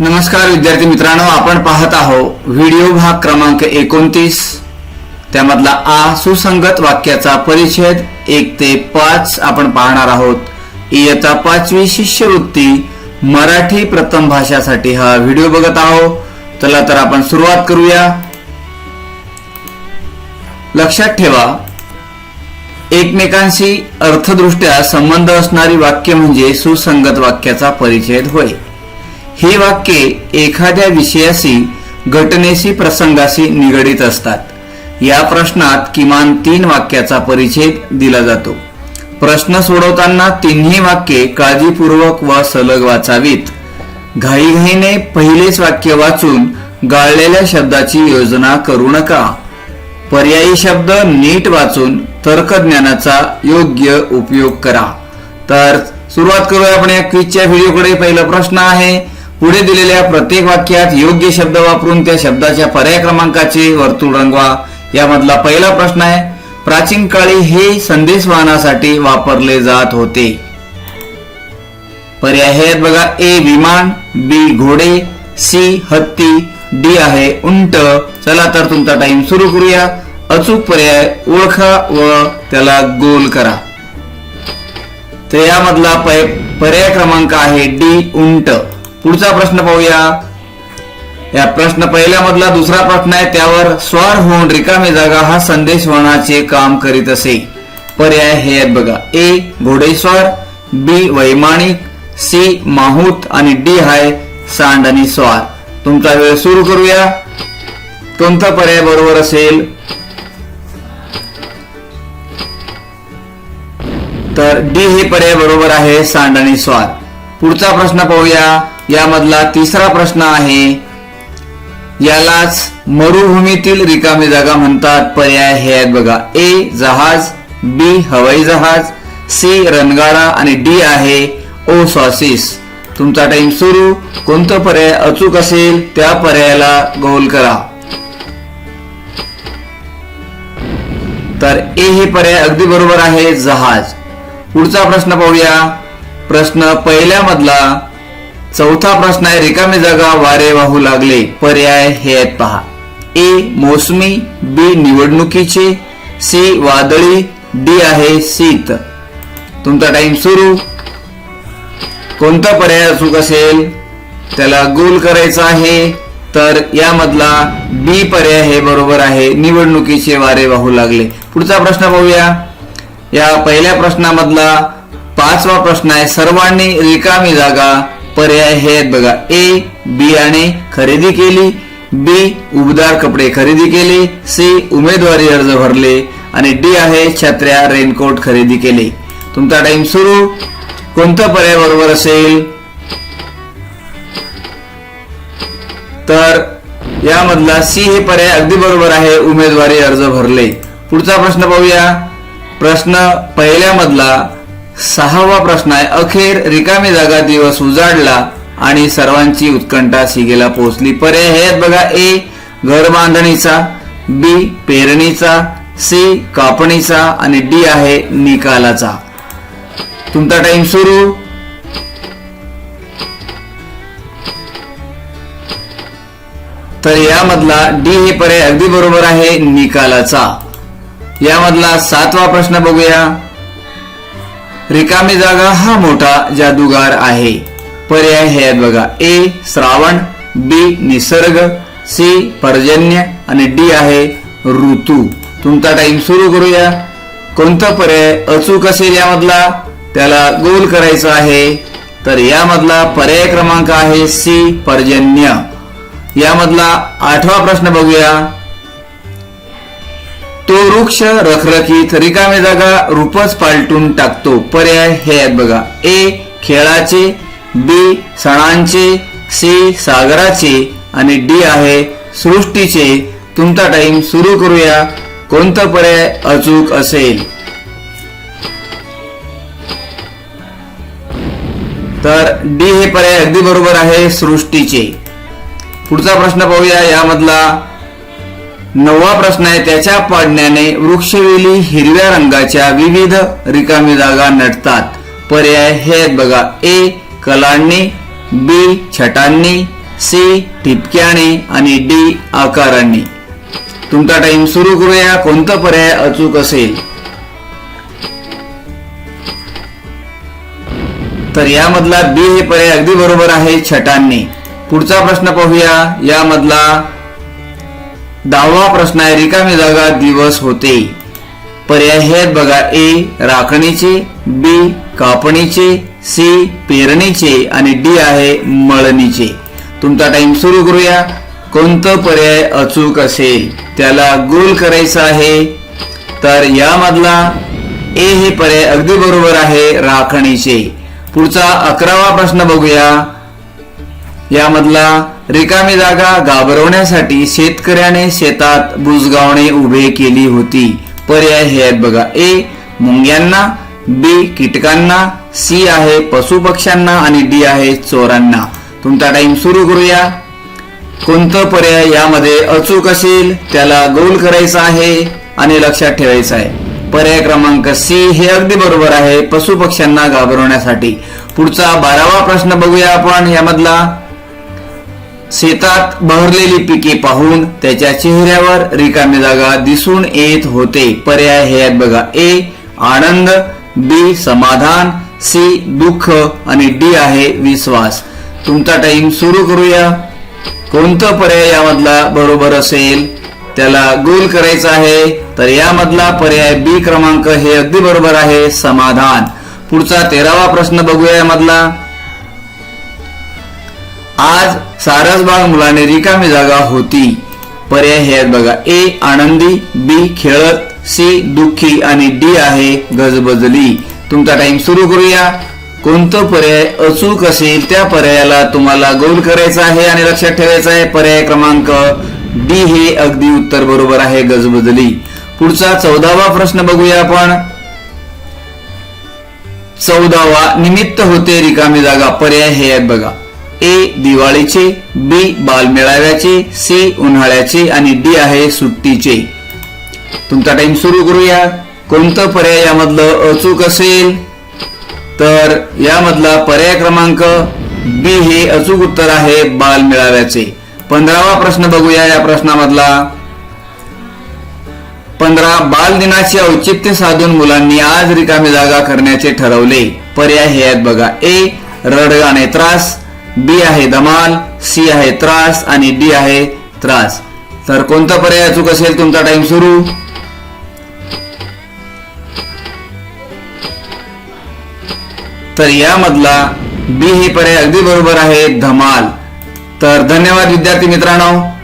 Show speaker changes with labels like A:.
A: नमस्कार विद्यार्थी मित्रांनो आपण पाहत आहोत व्हिडिओ भाग क्रमांक एकोणतीस. त्यामधला आ सुसंगत वाक्याचा परिच्छेद एक ते पाच आपण पाहणार आहोत. इयत्ता पाचवी शिष्यवृत्ती मराठी प्रथम भाषासाठी हा व्हिडिओ बघत आहोत. चला तर आपण सुरुवात करूया. लक्षात ठेवा एकमेकांशी अर्थदृष्ट्या संबंध असणारी वाक्य म्हणजे सुसंगत वाक्याचा परिच्छेद होय. ही वाक्ये एखाद्या विषयाशी घटनेशी प्रसंगाशी निगडीत असतात. या प्रश्नात किमान तीन वाक्याचा परिच्छेद दिला जातो. प्रश्न सोडवताना तिन्ही वाक्ये काळजीपूर्वक व सलग वाचावीत. घाईघाईने पहिलेच वाक्य वाचून गाळलेल्या शब्दाची योजना करू नका. पर्यायी शब्द नीट वाचून तर्कज्ञानाचा योग्य उपयोग करा. तर सुरुवात करूया आपण या क्विजच्या व्हिडिओकडे. पहिला प्रश्न आहे पुढे दिलेल्या प्रत्येक वाक्यात योग्य शब्द वापरून त्या शब्दाच्या पर्याय क्रमांकाचे वर्तुळ रंगवा. यामधला पहिला प्रश्न आहे प्राचीन काळी हे संदेशवाहनासाठी वापरले जात होते. पर्याय आहेत बघा ए विमान बी घोडे सी हत्ती डी आहे उंट. चला तर तुमचा टाइम सुरू करूया. अचूक पर्याय ओळखा व त्याला गोल करा. तर यामधला पर्याय क्रमांक आहे डी उंट. पुढचा प्रश्न पाहूया. या प्रश्न पहिल्यामधला दुसरा प्रश्न आहे त्यावर स्वार होऊन रिकामी जागा हा संदेश वहनाचे काम करीत असे. पर्याय हे आहेत बघा. ए घोडेस्वार बी वैमानिक सी माहूत आणि डी हाय सांड आणि स्वार. तुमचा वेळ सुरू करूया. कोणता पर्याय बरोबर असेल? तर डी हे पर्याय बरोबर आहे सांड आणि स्वार. पुढचा प्रश्न पाहूया. यामधला तिसरा प्रश्न आहे. यालाच मरुभूमीतील रिकामी जागा म्हणतात. पर्याय हे आहेत बघा. ए जहाज. बी हवाई जहाज. सी रणगाडा. आणि डी आहे ओ सॉसिस तुमचा टाइम सुरू. कोणतं पर्याय अचूक असेल त्या पर्यायाला गोल करा. तर ए हे पर्याय अगदी बरोबर आहे जहाज. पुढचा प्रश्न पाहूया. प्रश्न पहिल्यामधला चौथा प्रश्न आहे रिकामी जागा वारे वाहू लागले. पर्याय हे आहेत पहा. ए मोसमी बी निवडणुकीचे सी वादळी डी आहे शीत. तुमचा टाइम सुरू. कोणता पर्याय अचूक असेल? त्याला गोल करायचा आहे तर यामधला बी पर्याय हे बरोबर आहे निवडणुकीचे वारे वाहू लागले. पुढचा प्रश्न पाहूया. या पहिल्या प्रश्नामधला पाचवा प्रश्न आहे सर्वांनी रिकामी जागा पर्याय हे आहेत बघा. ए बियाणे खरेदी केली. बी उबदार कपडे खरेदी केले. सी उमेदवारी अर्ज भरले. आणि डी आहे छत्र्या रेनकोट खरेदी केले. तुमचा टाइम सुरू. कोणता पर्याय बरोबर असेल? तर यामधला सी हे पर्याय अगदी बरोबर आहे. उमेदवारी अर्ज भरले. पुढचा प्रश्न पाहूया. प्रश्न पहिल्यामधला सहावा प्रश्न आहे अखेर रिकामी जागा दिवस उजाडला आणि सर्वांची उत्कंठा शिगेला पोहोचली. पर्याय हे आहेत बघा ए घर बांधणीचा बी पेरणीचा सी कापणीचा आणि डी आहे निकालाचा. तुमचा टाइम सुरू. तर यामधला डी हे पर्याय अगदी बरोबर आहे निकालाचा. यामधला सातवा प्रश्न बघूया. रिकामी जागा हा मोठा जादूगार आहे. पर्याय हे आहेत बघा. ए श्रावण बी निसर्ग सी पर्जन्य आणि डी आहे ऋतू. तुमचा टाइम सुरू करूया. कोणता पर्याय अचूक असेल यामधला? त्याला गोल करायचा आहे. तर यामधला पर्याय क्रमांक आहे सी पर्जन्य. यामधला आठवा प्रश्न बघूया. वृक्ष रखरखीत रिकामे जागा रूपच पालटून टाकतो. पर्याय हे आहेत बघा. ए खेळाचे बी सणांचे सी सागराचे आणि डी आहे सृष्टीचे. तुमचा टाइम सुरू करूया. कोणता पर्याय अचूक असेल? तर डी हे पर्याय अगदी बरोबर आहे सृष्टीचे. पुढचा प्रश्न पाहूया यामधला. नववा प्रश्न आहे त्याच्या पाडण्याने वृक्षवेली हिरव्या रंगाच्या विविध रिकामी जागा नटतात. पर्याय हे आहेत बघा ए कलांनी बी छटांनी सी ठिपक्याने आणि डी आकारांनी. तुमचा टाइम सुरू करूया. कोणता पर्याय अचूक असेल? तर यामधला बी हे पर्याय अगदी बरोबर आहे छटांनी. पुढचा प्रश्न पाहूया. यामधला दहावा प्रश्न आहे रिकामी जागा दिवस होते। पर्याय हे आहेत बघा ए राखणीचे बी कापणीचे सी पेरणीचे आणि डी आहे मळणीचे. तुमचा टाइम सुरू करूया. कोणतं पर्याय अचूक असेल? त्याला गोल करायचं आहे. तर यामधला ए हे पर्याय अगदी बरोबर आहे राखणीचे. पुढचा अकरावा प्रश्न बघूया. यामधला रिकामी जागा घाबरवण्यासाठी शेतकऱ्याने शेतात बुजगावणे उभे केली होती. पर्याय हे आहेत बघा. ए मुंग्यांना. बी कीटकांना. सी आहे पशुपक्ष्यांना आणि डी आहे चोरांना. तुमचा टाइम सुरू करूया. कोणतं पर्याय यामध्ये अचूक असेल त्याला गोल करायचा आहे आणि लक्षात ठेवायचं आहे. पर्याय क्रमांक सी हे अगदी बरोबर आहे पशुपक्ष्यांना घाबरवण्यासाठी. पुढचा बारावा प्रश्न बघूया आपण यामधला. शेतात बहरलेली पिके पाहून त्याच्या चेहऱ्यावर रिकामी जागा दिसून येत होते. पर्याय हे आहेत बघा. ए आनंद बी समाधान सी दुःख आणि डी आहे विश्वास. तुमचा टाइम सुरू करूया. कोणतं पर्याय यामधला बरोबर असेल? त्याला गोल करायचा आहे. तर यामधला पर्याय बी क्रमांक हे अगदी बरोबर आहे समाधान. पुढचा तेरावा प्रश्न बघूया यामधला. आज सारसबाग मुलाने रिकामी जागा होती. पर्याय हे आहेत बघा. ए आनंदी बी खेळत सी दुःखी आणि डी आहे गजबजली. तुमचा टाइम सुरू करूया. कोणतं पर्याय अचूक असेल त्या पर्यायाला तुम्हाला गोल करायचा आहे आणि लक्षात ठेवायचा आहे पर्याय क्रमांक डी हे अगदी उत्तर बरोबर आहे गजबजली. पुढचा चौदावा प्रश्न बघूया आपण. चौदावा निमित्त होते रिकामी जागा. पर्याय हे आहेत बघा. ए दिवाळीचे बी बालमेळाव्याचे सी उन्हाळ्याचे आणि डी आहे सुट्टीचे. तुमचा टाइम सुरू करूया. कोणतं पर्याय यामधलं अचूक असेल? तर यामधला पर्याय क्रमांक बी हे अचूक उत्तर आहे बालमेळाव्याचे. पंधरावा प्रश्न बघूया या प्रश्नामधला. पंधरा बाल दिनाचे औचित्य साधून मुलांनी आज रिकामी जागा करण्याचे ठरवले. पर्याय हे आहेत बघा. ए रडगाणे त्रास. बी आहे धमाल सी आहे त्रास आणि डी आहे त्रास. तर कोणता पर्याय अचूक असेल तुमचा टाइम सुरू? तर यामधला बी हे पर्याय अगदी बरोबर आहे धमाल. तर धन्यवाद विद्यार्थी मित्रांनो.